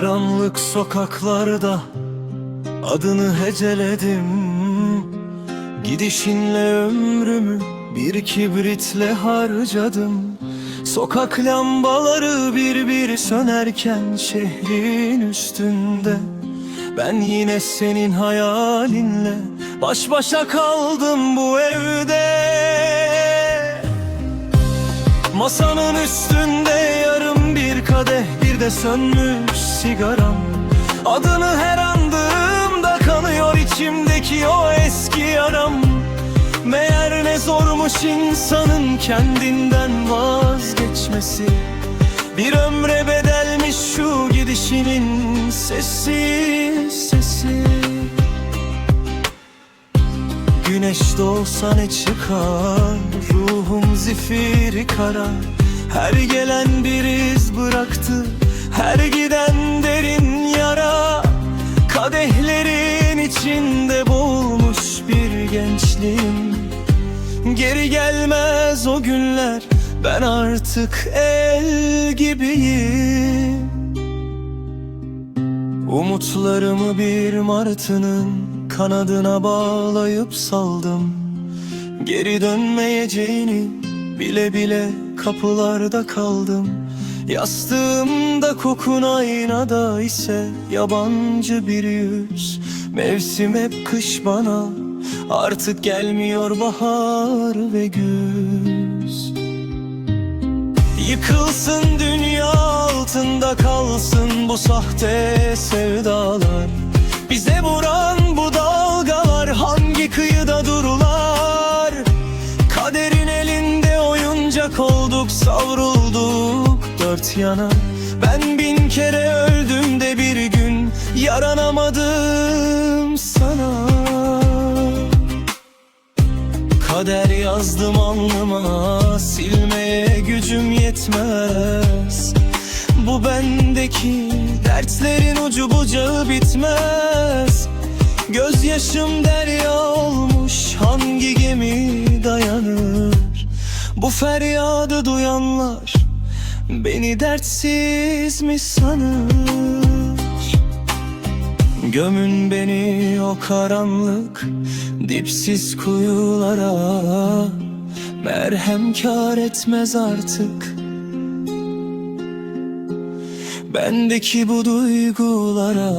karanlık sokaklarda Adını heceledim. Gidişinle ömrümü bir kibritle harcadım. Sokak lambaları bir bir sönerken şehrin üstünde. Ben yine senin hayalinle baş başa kaldım bu evde. Masanın üstünde yarım bir kadeh de sönmüş sigaram. Adını her andığımda kanıyor içimdeki o eski yaram Meğer ne zormuş insanın kendinden vazgeçmesi. Bir ömre bedelmiş şu gidişinin sesi sesi. Güneş doğsa ne çıkar? Ruhum zifiri kara. Her gelen bir iz bıraktı Her giden derin yara Kadehlerin içinde boğulmuş bir gençliğim. Geri gelmez o günler Ben artık el gibiyim. Umutlarımı bir martının kanadına bağlayıp saldım. Geri dönmeyeceğini bile bile kapılarda kaldım Yastığımda kokun aynada ise yabancı bir yüz. Mevsim hep kış bana artık gelmiyor bahar ve güz. Yıkılsın dünya altında kalsın bu sahte sevdalar. Bize vuran bu dalgalar hangi kıyıda durular Kaderin elinde oyuncak olduk savrulduk dört yana. Ben bin kere öldüm de bir gün yaranamadım sana. Kader yazdım alnıma Silmeye gücüm yetmez. Bu bendeki dertlerin ucu bucağı bitmez. Gözyaşım derya olmuş Hangi gemi dayanır? Bu feryadı duyanlar Beni dertsiz mi sanır? Gömün beni o karanlık dipsiz kuyulara. Merhem kar etmez artık. Bendeki bu duygulara